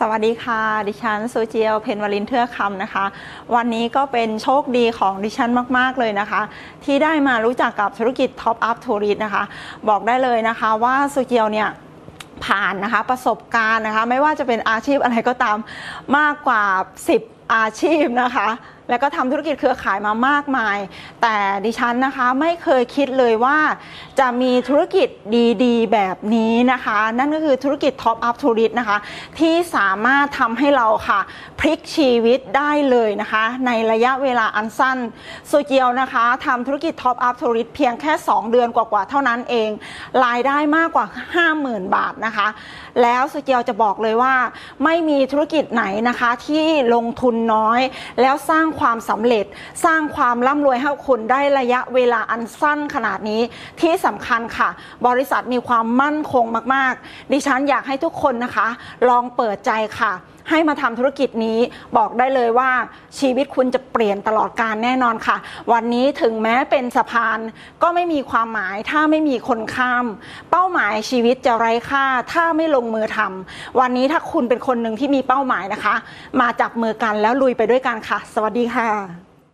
สวัสดีค่ะ ดิฉันซูเจียวเพนวลินเทือกคำนะคะ วันนี้ก็เป็นโชคดีของดิฉันมาก ๆ เลยนะคะ ที่ได้มารู้จักกับธุรกิจ Top Up Tourist นะคะ บอกได้เลยนะคะว่าซูเจียวเนี่ยผ่านนะคะประสบการณ์นะคะ ไม่ว่าจะเป็นอาชีพอะไรก็ตามมากกว่า 10 อาชีพนะคะ แล้วก็ทำธุรกิจเครือข่ายมามากมาย แต่ดิฉันนะคะไม่เคยคิดเลยว่าจะมีธุรกิจดีๆ แบบนี้นะคะ นั่นก็คือธุรกิจ Top Up Tourist นะคะ ที่สามารถทำให้เราค่ะ พลิกชีวิตได้เลยนะคะ ในระยะเวลาอันสั้นโซเจียวนะคะทำธุรกิจ Top Up Tourist เพียงแค่ 2 เดือนกว่าๆเท่านั้นเอง รายได้มากกว่า 50,000 บาทนะคะ แล้วสุเจียวจะบอกเลยว่า ไม่มีธุรกิจไหนนะคะที่ลงทุนน้อยแล้วสร้างความสำเร็จ สร้างความร่ำรวยให้คุณได้ระยะเวลาอันสั้นขนาดนี้ ที่สำคัญค่ะ บริษัทมีความมั่นคงมาก ๆ ดิฉันอยากให้ทุกคนนะคะ ลองเปิดใจค่ะ ให้มาทำธุรกิจนี้บอกได้เลยว่าชีวิตคุณจะเปลี่ยนตลอดการแน่นอนค่ะ วันนี้ถึงแม้เป็นสะพาน ก็ไม่มีความหมายถ้าไม่มีคนข้าม เป้าหมายชีวิตจะไร้ค่า ถ้าไม่ลงมือทำวันนี้ถ้าคุณเป็นคนหนึ่งที่มีเป้าหมายนะคะ มาจับมือกันแล้วลุยไปด้วยกันค่ะ สวัสดีค่ะ